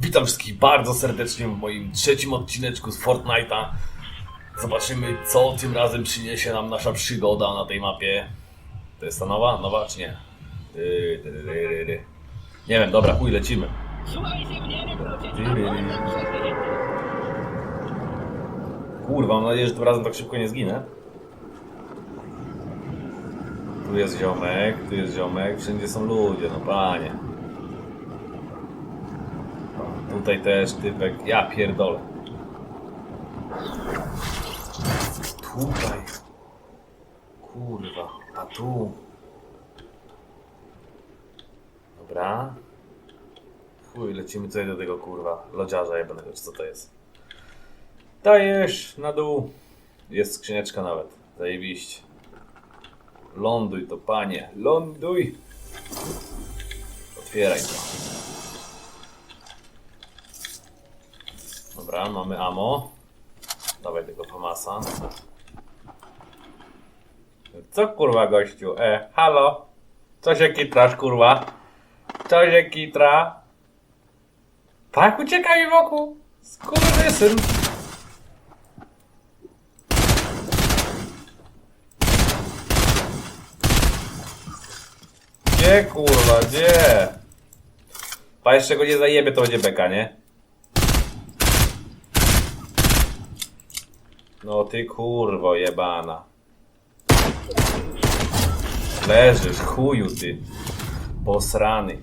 Witam wszystkich bardzo serdecznie w moim trzecim odcineczku z Fortnite'a. Zobaczymy, co tym razem przyniesie nam nasza przygoda na tej mapie. To jest ta nowa? Nowa czy nie? Nie wiem, dobra, chuj, lecimy. Kurwa, mam nadzieję, że tym razem tak szybko nie zginę. Tu jest ziomek, tu jest ziomek, wszędzie są ludzie, no panie. Tutaj też typek, ja pierdolę. Tutaj. Kurwa, a tu. Dobra. Chuj, lecimy tutaj do tego kurwa, lodziarza jebanego, co to jest. Dajesz na dół. Jest skrzyneczka nawet. Zajebiście. Ląduj to, panie. Ląduj. Otwieraj to. Dobra, mamy amo. Dawaj tego Famasa. Co kurwa gościu? E, halo? Co się kitrasz kurwa? Co się kitra? Tak uciekaj wokół. Skurwysyn. Gdzie kurwa, gdzie? Pa jeszcze go nie zajebie, to będzie beka, nie? No ty kurwo jebana. Leżysz, chuju ty. Posrany.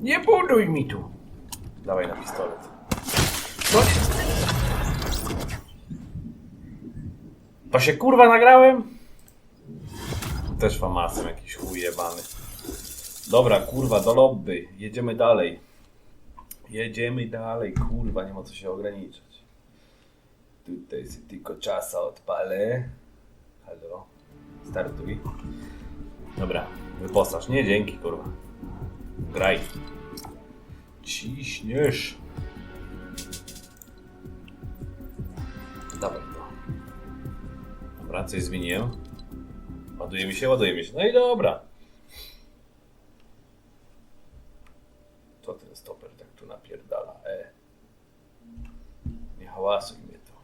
Nie buduj mi tu. Dawaj na pistolet. Chodź. To się kurwa nagrałem? Też famasem jakiś chuj jebany. Dobra, kurwa, do lobby. Jedziemy dalej. Jedziemy dalej, kurwa, nie ma co się ograniczać. Tutaj sobie tylko czasa odpalę. Halo. Startuj. Dobra, wyposaż. Nie, dzięki, kurwa. Graj. Ciśniesz. Dawaj to. Dobra, coś zmieniłem. Ładuje mi się, ładuje mi się. No i dobra. Co ten stoper tak tu napierdala? E. Nie hałasuj mnie to.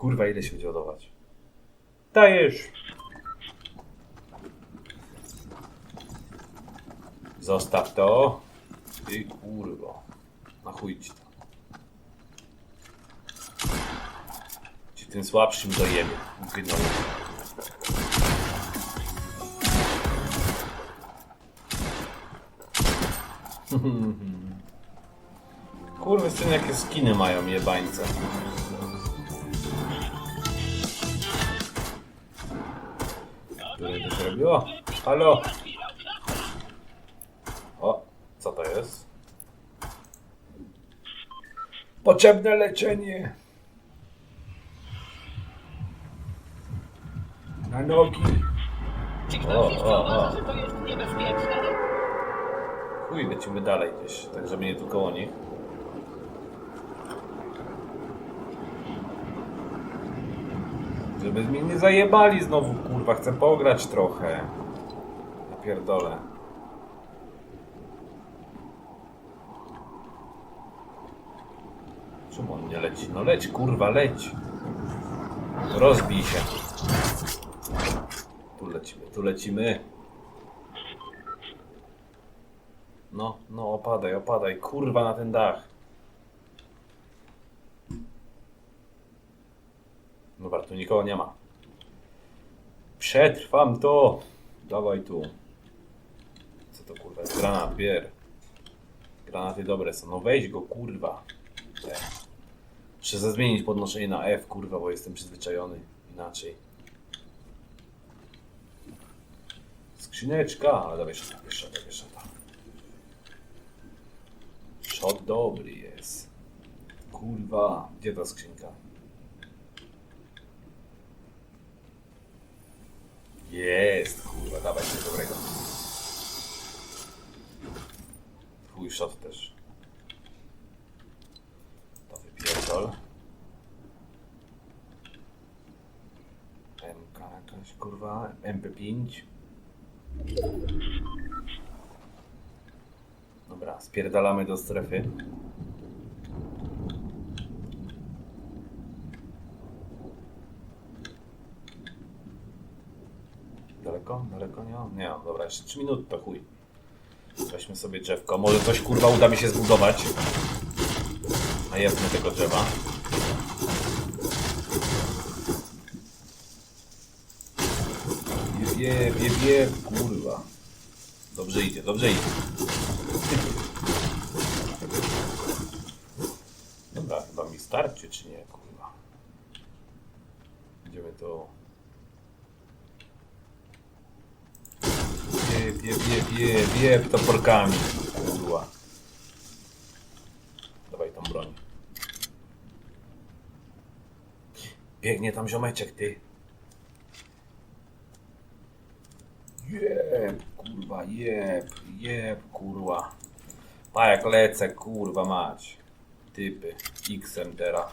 Kurwa, ile się będzie ładować? Dajesz! Zostaw to. Ty kurwo. Na chuj ci to. Ci tym słabszym dojemy. Gnoju. Kurwy syn jakie skiny mają jebańce. Które to zrobiło? Halo? O, co to jest? Potrzebne leczenie. Na nogi. O, jeszcze o, uważa, o. że to jest niebezpieczne? Chuj, lecimy dalej gdzieś, tak żeby nie tu koło nich. Żeby mnie nie zajebali znowu, kurwa, chcę pograć trochę. Ja pierdolę. Czemu on nie leci? No leć, kurwa, leć. Rozbij się. Tu lecimy, tu lecimy. No, no, opadaj, opadaj, kurwa na ten dach. Dobra, tu nikogo nie ma. Przetrwam to! Dawaj tu. Co to kurwa jest? Granat, bier. Granaty dobre są. No weź go, kurwa. Muszę zmienić podnoszenie na F, kurwa, bo jestem przyzwyczajony inaczej. Skrzyneczka, ale dawaj jeszcze, jeszcze, jeszcze. Shot dobry jest. Kurwa, gdzie ta skrzynka? Jest, kurwa, dawaj coś dobrego. Chuj shot też. To wypierdol. MK jakaś, kurwa, MP5. Dobra, spierdalamy do strefy. Nie. Dobra, jeszcze 3 minuty to chuj. Weźmy sobie drzewko. Może coś kurwa uda mi się zbudować. Najebmy tego drzewa. Jeb, jeb, jeb, kurwa. Dobrze idzie, dobrze idzie. Dobra, chyba mi starczy, czy nie, kurwa. Idziemy to. Jeb, jeb, jeb, toporkami, kurwa. Dawaj tą broń. Biegnie tam ziomeczek, ty. Jeb, kurwa, jeb, jeb, kurwa. Pa jak lecę, kurwa mać. Typy, X-em teraz.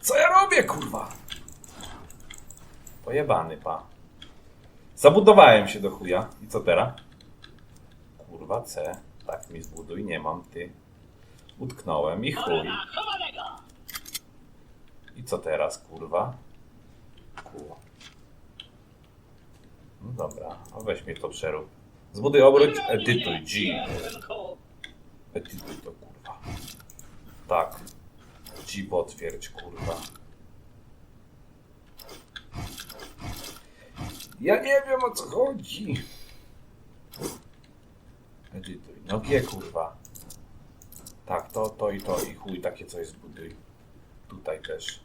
Co ja robię, kurwa? Pojebany, pa. Zabudowałem się do chuja. I co teraz? Kurwa, C. Tak mi zbuduj, nie mam, ty. Utknąłem i chuj. I co teraz, kurwa? Ku. No dobra, a weź to przerób. Zbuduj obróć, edytuj, G. Edytuj to, kurwa. Tak. G potwierdź, kurwa. Ja nie wiem o co chodzi. Edytuj. No G, kurwa. Tak, to, to i to i chuj, takie coś zbuduj. Tutaj też.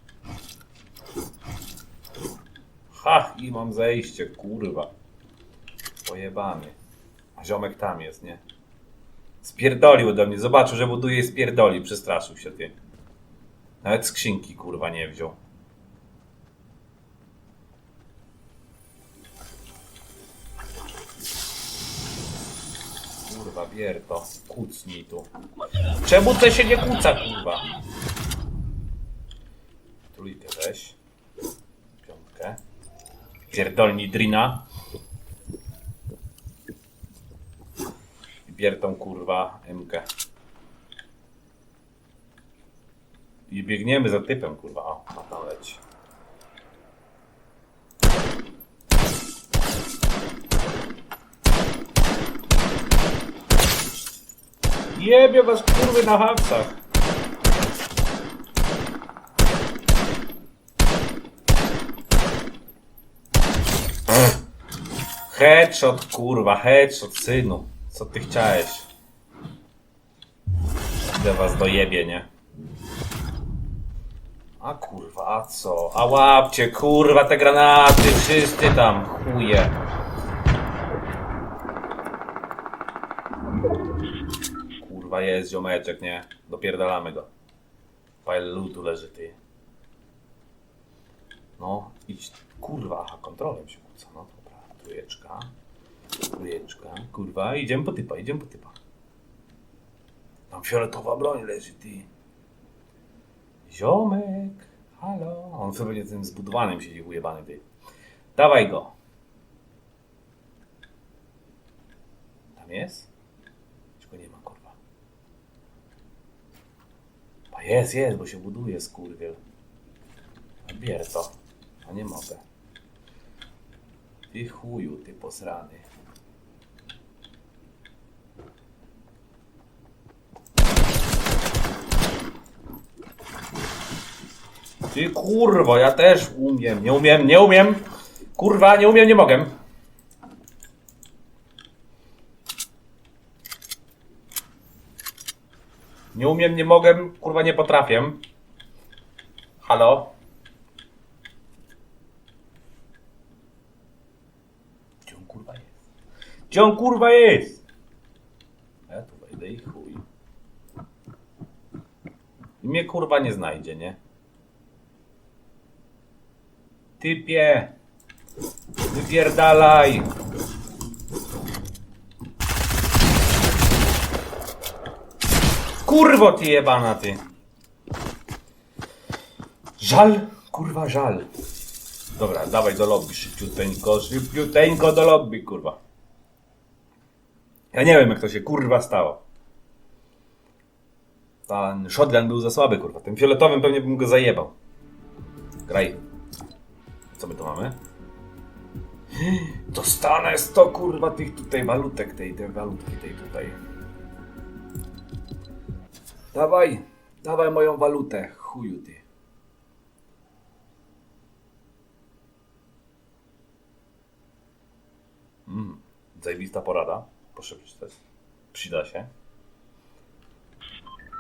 Ha! I mam zejście, kurwa. Pojebany. A ziomek tam jest, nie? Spierdolił do mnie. Zobaczył, że buduje i spierdoli. Przestraszył się, ty. Nawet skrzynki, kurwa, nie wziął. Kurwa, bier to. Kucnij tu. Czemu to się nie kłóca, kurwa? Trójkę weź. Piątkę. Pierdolni drina. Bier kurwa Mkę. I biegniemy za typem kurwa. O, ma tam leci. Jebie was kurwy na haksach. Headshot, kurwa, headshot, synu. Co ty chciałeś? Idę was dojebie, nie? A kurwa, a co? A łapcie, kurwa, te granaty, wszyscy tam, chuje. Kurwa, jest ziomeczek, nie? Dopierdalamy go. Pile lootu leży, ty. No, idź. Kurwa, aha, kontrolem się kłóca. No dobra, trójeczka. Trójeczka. Kurwa, idziemy po typa, idziemy po typa. Tam fioletowa broń leży, ty. Ziomek, halo. On sobie nie tym zbudowanym siedzi ujebany, ty. Dawaj go. Tam jest? Czego nie ma, kurwa. Jest, jest, bo się buduje, skurwiel. Bier to. A nie mogę. Ty chuju, ty posrany. Ty kurwo, ja też umiem. Nie umiem, nie umiem. Kurwa, nie umiem, nie mogę. Nie umiem, nie mogę, kurwa, nie potrafię. Halo? Gdzie on kurwa jest? Gdzie on kurwa jest? Ja tu wejdę i chuj. I mnie kurwa nie znajdzie, nie? Typie! Wypierdalaj! Kurwo ty jebana ty! Żal, kurwa żal. Dobra, dawaj do lobby szybciuteńko, szybciuteńko do lobby, kurwa. Ja nie wiem, jak to się kurwa stało. Ten shotgun był za słaby, kurwa. Tym fioletowym pewnie bym go zajebał. Graj. Co my tu mamy? Dostanę 100 kurwa tych tutaj walutek, tej, tej walutki tej tutaj. Dawaj, dawaj moją walutę, chuju ty. Mm, zajebista porada. Proszę przeczytać. Przyda się.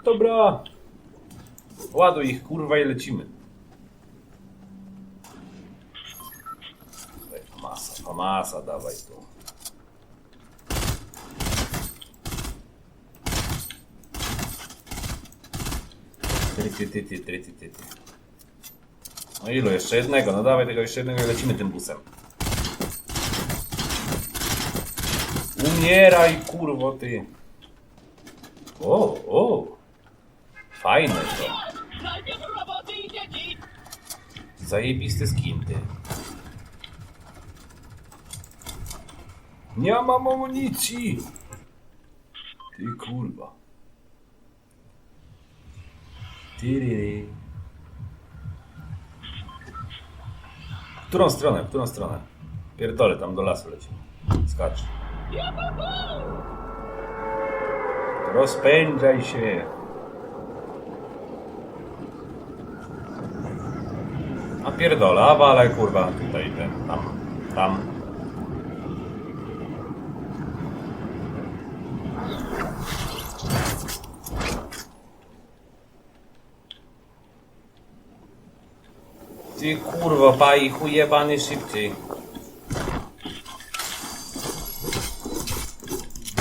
Dobra. Ładuj ich kurwa i lecimy. Famasa, famasa, dawaj tu. Ty, ty, ty, ty, ty, ty, ty, ty. No ilu? Jeszcze jednego. No dawaj tego jeszcze jednego i lecimy tym busem. Umieraj, kurwo, ty. O, o. Fajne to. Zajebisty skin, ty. Nie mam amunicji. Ty kurwa. Tyryry. W którą stronę? W którą stronę? Pierdolę, tam do lasu leci. Skacz. Rozpędzaj się. A pierdola, ale kurwa, tutaj ten, tam, tam. Ty kurwa, paj, chujebany szybciej.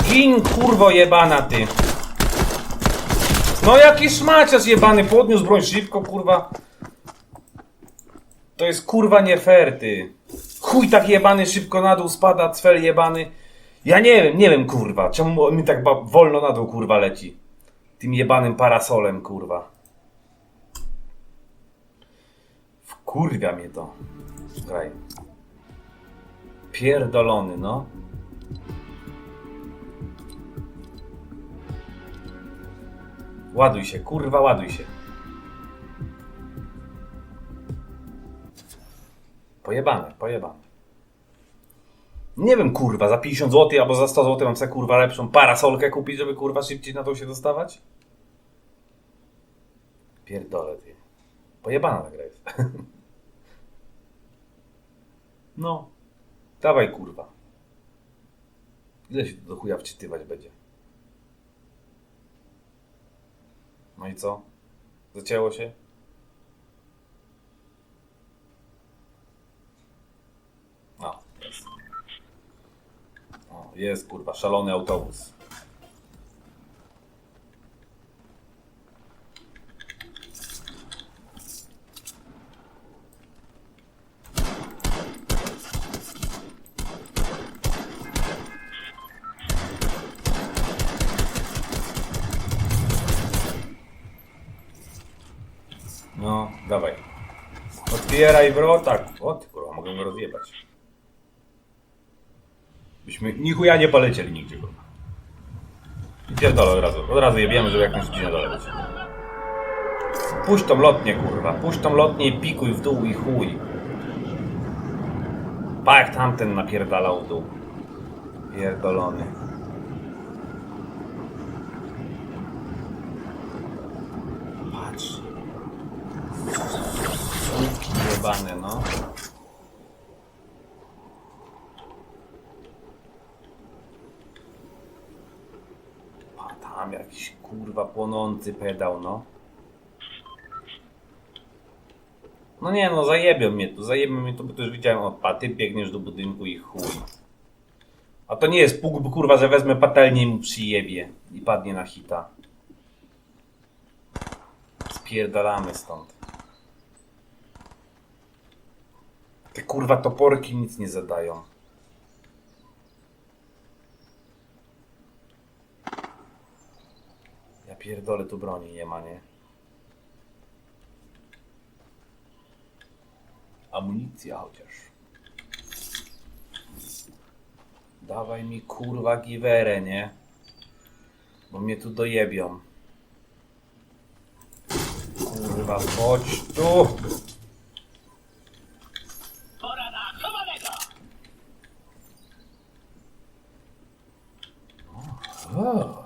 Gin, kurwo jebana ty. No jaki szmaciarz jebany, podniósł broń szybko, kurwa. To jest kurwa nie fair, ty. Chuj tak jebany szybko na dół spada, cfel jebany. Ja nie wiem, nie wiem kurwa, czemu mi tak wolno na dół kurwa leci. Tym jebanym parasolem kurwa. Wkurwia mnie to. Kraj. Pierdolony, no. Ładuj się, kurwa, ładuj się. Pojebane, pojebane. Nie wiem, kurwa, za 50 zł albo za 100 zł mam sobie kurwa lepszą parasolkę kupić, żeby kurwa szybciej na to się dostawać? Pierdolę ty. Pojebana ta gra jest. No. Dawaj kurwa. Ile się do chuja wczytywać będzie? No i co? Zacięło się? O, jest. O, jest kurwa, szalony autobus. No, dawaj. Otwieraj wrota. O ty kurwa, mogę go rozjebać. Byśmy ni chuja nie polecieli nigdzie kurwa. I pierdolę od razu. Od razu jebiemy, żeby jak najszybciej na dole być. Puść tą lotnię kurwa. Puść tą lotnię i pikuj w dół i chuj. Pa jak tamten napierdalał w dół. Pierdolony. Patrz. Słupki jebane, no. A tam jakiś kurwa płonący pedał, no. No nie no, zajebią mnie tu, zajebią mnie tu, bo to już widziałem, o, pa, ty biegniesz do budynku i chuj. A to nie jest puk, kurwa, że wezmę patelnię i mu przyjebie i padnie na hita. Spierdalamy stąd. Te kurwa toporki nic nie zadają. Pierdolę, tu broni nie ma, nie? Amunicja chociaż. Dawaj mi kurwa giwerę, nie? Bo mnie tu dojebią. Kurwa, chodź tu! Pora na chowanego! O,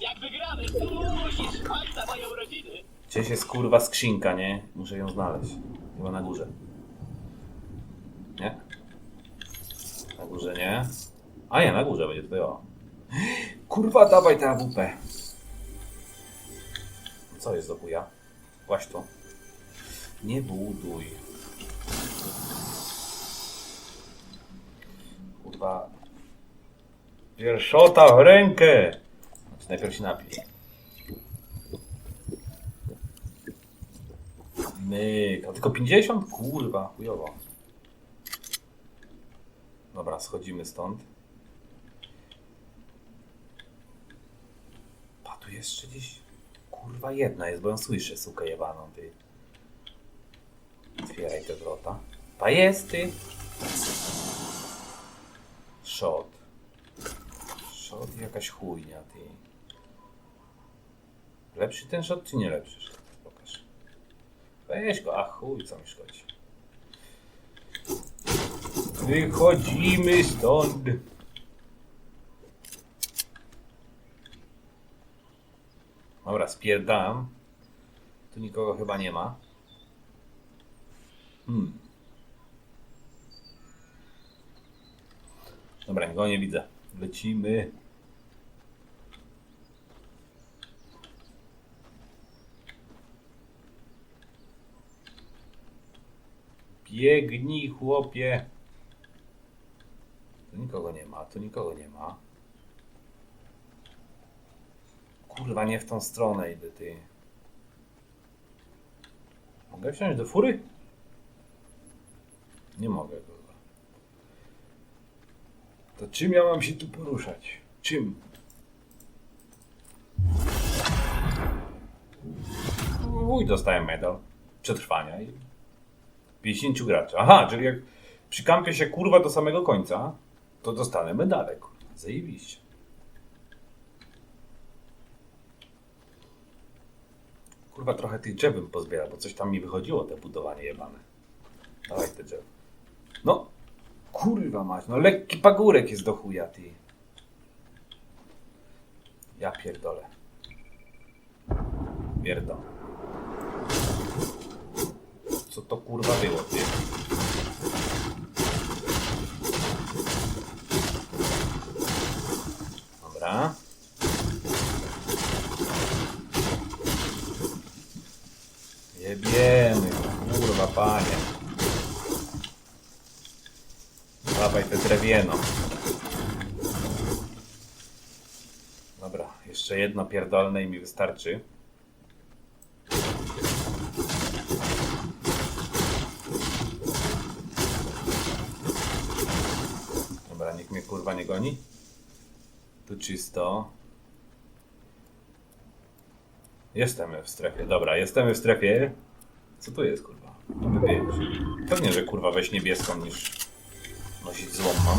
Jak wygramy, to musisz spać za moje urodziny. gdzieś jest kurwa skrzynka, nie? Muszę ją znaleźć. Chyba na górze. Nie? Na górze nie? A nie, na górze będzie tutaj o. Kurwa, dawaj tę AWP. Co jest do chuja? Właś tu. Nie buduj. Kurwa. Pierwszota w rękę! Znaczy najpierw się napij. Myk, a tylko 50? Kurwa, chujowo. Dobra, schodzimy stąd. Pa, tu jeszcze gdzieś... Kurwa, jedna jest, bo ją słyszę, sukę jebaną, ty. Otwieraj te wrota. Pa, jest, ty. Shot. Shot jakaś chujnia, ty. Lepszy ten shot, czy nie lepszy shot? Weź go, a chuj, co mi szkodzi. Wychodzimy stąd. Dobra, spierdam. Tu nikogo chyba nie ma. Hmm. Dobra, nikogo nie widzę. Lecimy. Biegnij, chłopie. Tu nikogo nie ma, tu nikogo nie ma. Kurwa, nie w tą stronę idę, ty. Mogę wsiąść do fury? Nie mogę, kurwa. To czym ja mam się tu poruszać? Czym? Uj, dostałem medal przetrwania i 50 graczy. Aha, czyli jak przykampię się kurwa do samego końca, to dostanę medale, kurwa. Zajebiście. Kurwa, trochę tych drzew bym pozbierał, bo coś tam mi wychodziło, te budowanie jebane. Dawaj te. No, kurwa mać, no lekki pagórek jest do chuja, ty. Ja pierdolę. Pierdol. Co to kurwa było, ty? Dobra. Jebiemy, kurwa panie. Dawaj te drewieno. Dobra, jeszcze jedno pierdolne i mi wystarczy. Dobra, kurwa nie goni. Tu czysto. Jestem w strefie. Dobra, jestem w strefie. Co tu jest, kurwa? Być. Pewnie, że kurwa weź niebieską niż nosić złą mam.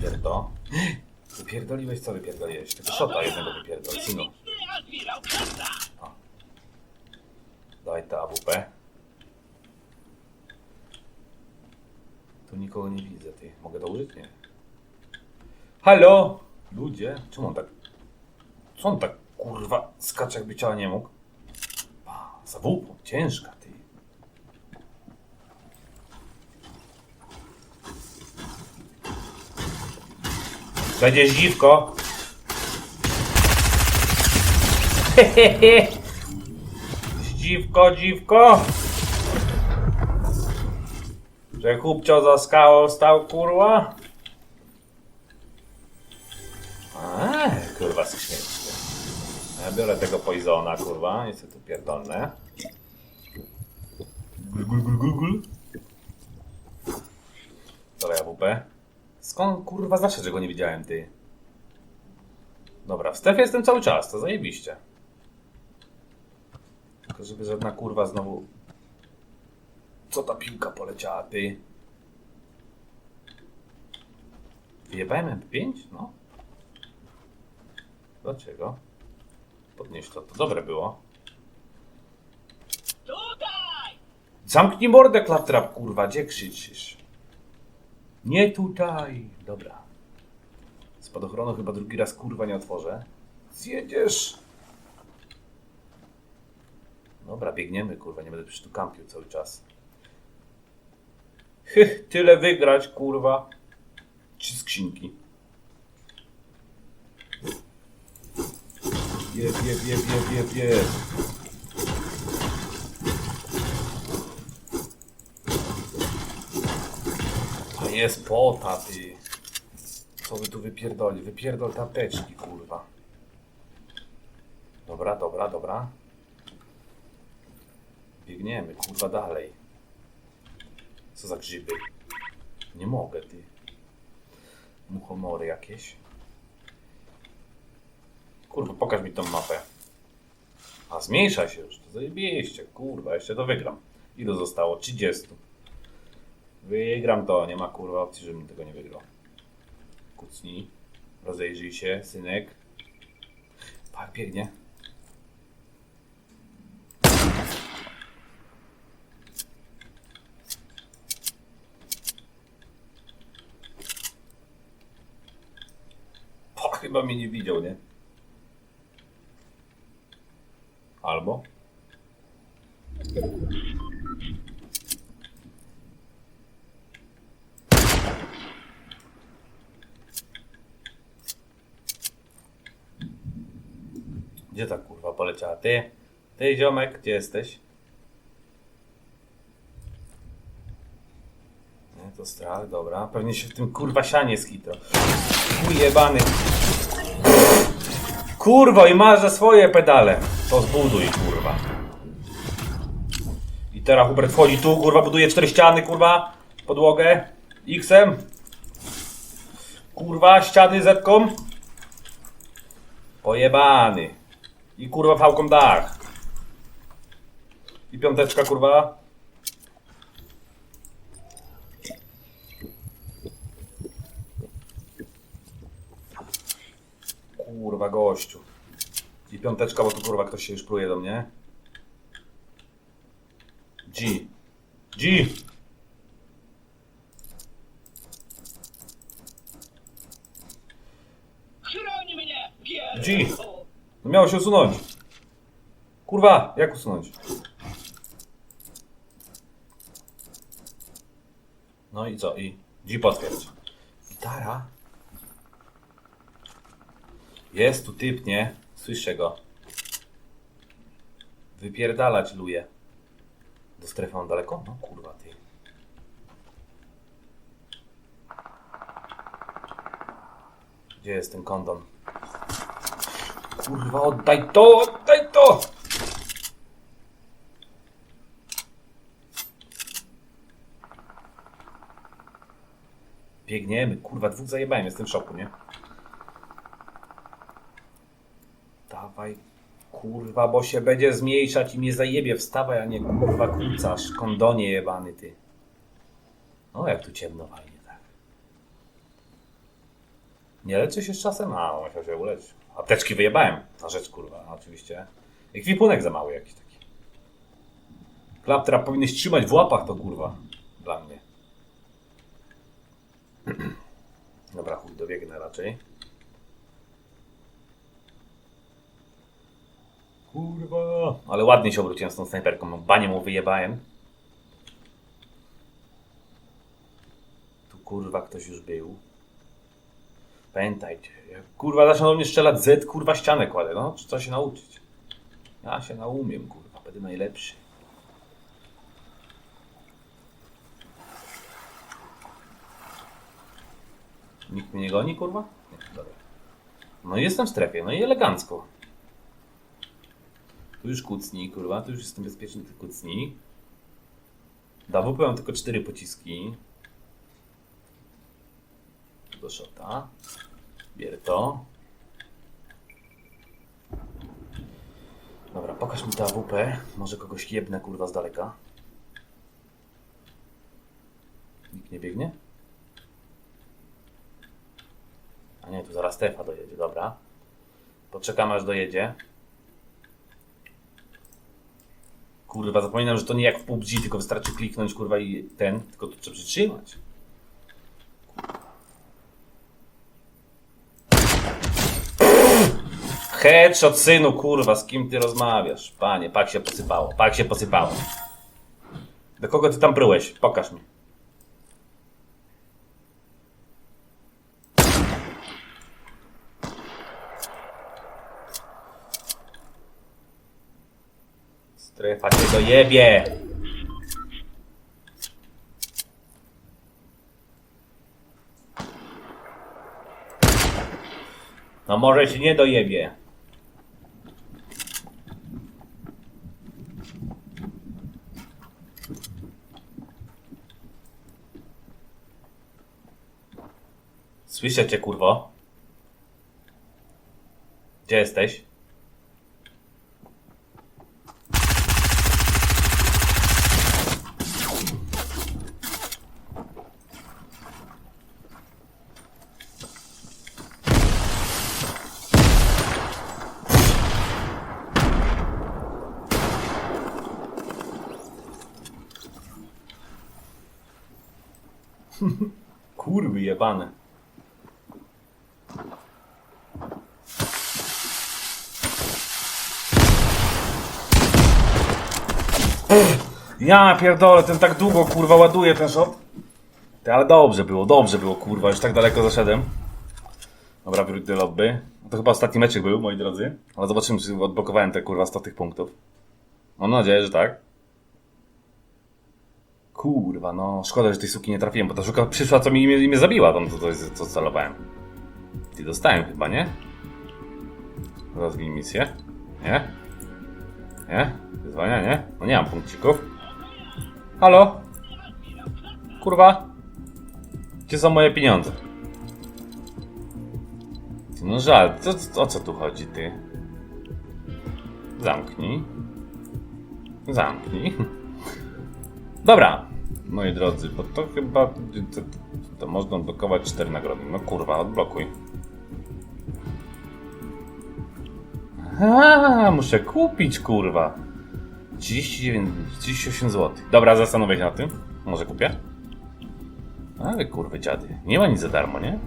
Pierdo. Wypierdoliłeś co wypierdoliłeś? Tylko szota jednego wypierdol, synu. Daj ta AWP. Tu nikogo nie widzę, ty. Mogę dołożyć? Nie. Halo! Ludzie? Czemu on tak... Co on tak, kurwa, skacze jakby ciała nie mógł? A, za wupą, ciężka, ty. Będzie dziwko. Dziwko, dziwko. Że chłopcio za skałą stał, kurwa? Eee, kurwa, skrzyneczkę. Ja biorę tego poizona, kurwa, sobie tu pierdolne. Gul, gul, gul, gul, gul. Dobra, AWP. Skąd, kurwa, zawsze, że go nie widziałem, ty? Dobra, w strefie jestem cały czas, to zajebiście. Tylko żeby żadna kurwa znowu... Co ta piłka poleciała, ty? Wyjebałem MP5? No. Dlaczego? Podnieś to, to dobre było. Tutaj! Zamknij mordę, klaptrap, kurwa, gdzie krzyczysz? Nie tutaj. Dobra. Spadochronu chyba drugi raz, kurwa, nie otworzę. Zjedziesz. Dobra, biegniemy, kurwa, nie będę przy tu kampił cały czas. Hych, tyle wygrać, kurwa. Trzy skrzynki. Jeb, jeb, jeb, jeb, jeb, jeb. A jest pota, ty. Co wy tu wypierdoli? Wypierdol te apteczki, kurwa. Dobra, dobra, dobra. Biegniemy, kurwa, dalej. Co za grzyby? Nie mogę, ty. Muchomory jakieś. Kurwa, pokaż mi tą mapę. A zmniejsza się już, to zajebiście, kurwa, jeszcze to wygram. Ile zostało? 30. Wygram to, nie ma kurwa opcji, żebym tego nie wygrał. Kucnij. Rozejrzyj się, synek. Tak, biegnie. O, chyba mnie nie widział, nie? Albo? Gdzie ta kurwa poleciała? Ty? Ty ziomek, gdzie jesteś? Nie, to strach, dobra. Pewnie się w tym kurwa sianie skitro. Chuj jebany. Kurwo i masz za swoje pedale. To zbuduj, kurwa. I teraz Hubert wchodzi tu, kurwa, buduje cztery ściany, kurwa. Podłogę. X-em. Kurwa, ściany zetką. Pojebany. I kurwa fałką dach. I piąteczka kurwa. Kurwa gościu. I piąteczka, bo tu kurwa ktoś się już pruje do mnie. G. G. Chroń mnie, G. No miało się usunąć. Kurwa, jak usunąć? No i co? I G potwierdź. Gitara? Jest tu typ, nie? Słyszę go. Wypierdalać luje. Do strefy on daleko? No kurwa ty. Gdzie jest ten kondom? Kurwa, oddaj to, oddaj to! Biegniemy, kurwa, dwóch zajebałem, jestem w szoku, nie? Dawaj, kurwa, bo się będzie zmniejszać i mnie zajebie, wstawaj, a nie kurwa kucasz, kondonie jebany ty. O, jak tu ciemno fajnie, tak. Nie leczy się z czasem? A, musiał się uleczyć. Apteczki wyjebałem. Na rzecz kurwa, no, oczywiście. Ekwipunek za mały jakiś taki. Klaptra powinieneś trzymać w łapach to kurwa. Dla mnie. Dobra, chuj, dobiegnę raczej. Kurwa. Ale ładnie się obróciłem z tą snajperką. Banie mu wyjebałem. Tu kurwa ktoś już był. Pamiętajcie, jak kurwa zaczną do mnie strzelać Z, kurwa ścianę kładę, no, trzeba się nauczyć. Ja się naumiem, kurwa, będę najlepszy. Nikt mnie nie goni, kurwa? Nie, dobra. No jestem w strefie, no i elegancko. Tu już kucnij, kurwa, tu już jestem bezpieczny, ty kucnij. Da WP mam tylko cztery pociski. Do szota. Bierę to. Dobra, pokaż mi tę AWP. Może kogoś jebnę kurwa z daleka. Nikt nie biegnie? A nie, tu zaraz Stefa dojedzie, dobra. Poczekamy aż dojedzie. Kurwa, zapominam, że to nie jak w PUBG, tylko wystarczy kliknąć, kurwa, i ten, tylko tu trzeba przytrzymać. Headshot, synu, kurwa, z kim ty rozmawiasz? Panie, pak się posypało, pak się posypało. Do kogo ty tam pryłeś? Pokaż mi. Cię dojebie! No może się nie dojebie. Słyszę cię, kurwo. Gdzie jesteś? Kurwy jebane. Ja pierdolę, ten tak długo kurwa ładuje ten shot. Ty, ale dobrze było, dobrze było kurwa, już tak daleko zaszedłem. Dobra, wróć do lobby. To chyba ostatni meczek był, moi drodzy. Ale zobaczymy, czy odblokowałem te kurwa 100 tych punktów. Mam nadzieję, że tak. Kurwa, no szkoda, że tej suki nie trafiłem, bo ta szuka przyszła, co mi mnie, mnie zabiła, tam to jest, co celowałem. Ty dostałem chyba, nie? Rozwij misję. Nie? Nie? Wyzwania, nie? No nie mam punkcików. Halo? Kurwa? Gdzie są moje pieniądze? No żal, co, co, o co tu chodzi, ty? Zamknij. Zamknij. Dobra, moi drodzy, bo to chyba to, to można odblokować cztery nagrody. No kurwa, odblokuj. A, muszę kupić, kurwa. 39, 38 zł. Dobra, zastanowię się nad tym. Może kupię? Ale kurwy dziady. Nie ma nic za darmo, nie?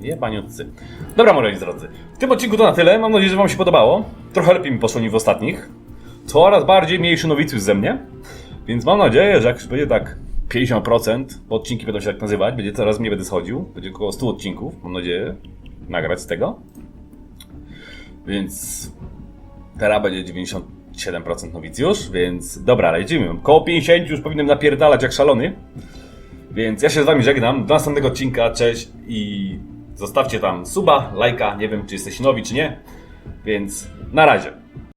Jebaniutcy. Dobra, moi drodzy. W tym odcinku to na tyle. Mam nadzieję, że wam się podobało. Trochę lepiej mi poszło niż w ostatnich. Coraz bardziej mniejszy nowicjusz ze mnie. Więc mam nadzieję, że jak już będzie tak 50%, bo odcinki będą się tak nazywać, będzie coraz mniej będę schodził. Będzie około 100 odcinków, mam nadzieję, nagrać z tego. Więc teraz będzie 97% nowicjusz, więc dobra, lecimy. Koło 50 już powinienem napierdalać jak szalony. Więc ja się z wami żegnam. Do następnego odcinka, cześć i zostawcie tam suba, lajka. Nie wiem, czy jesteście nowi, czy nie. Więc na razie.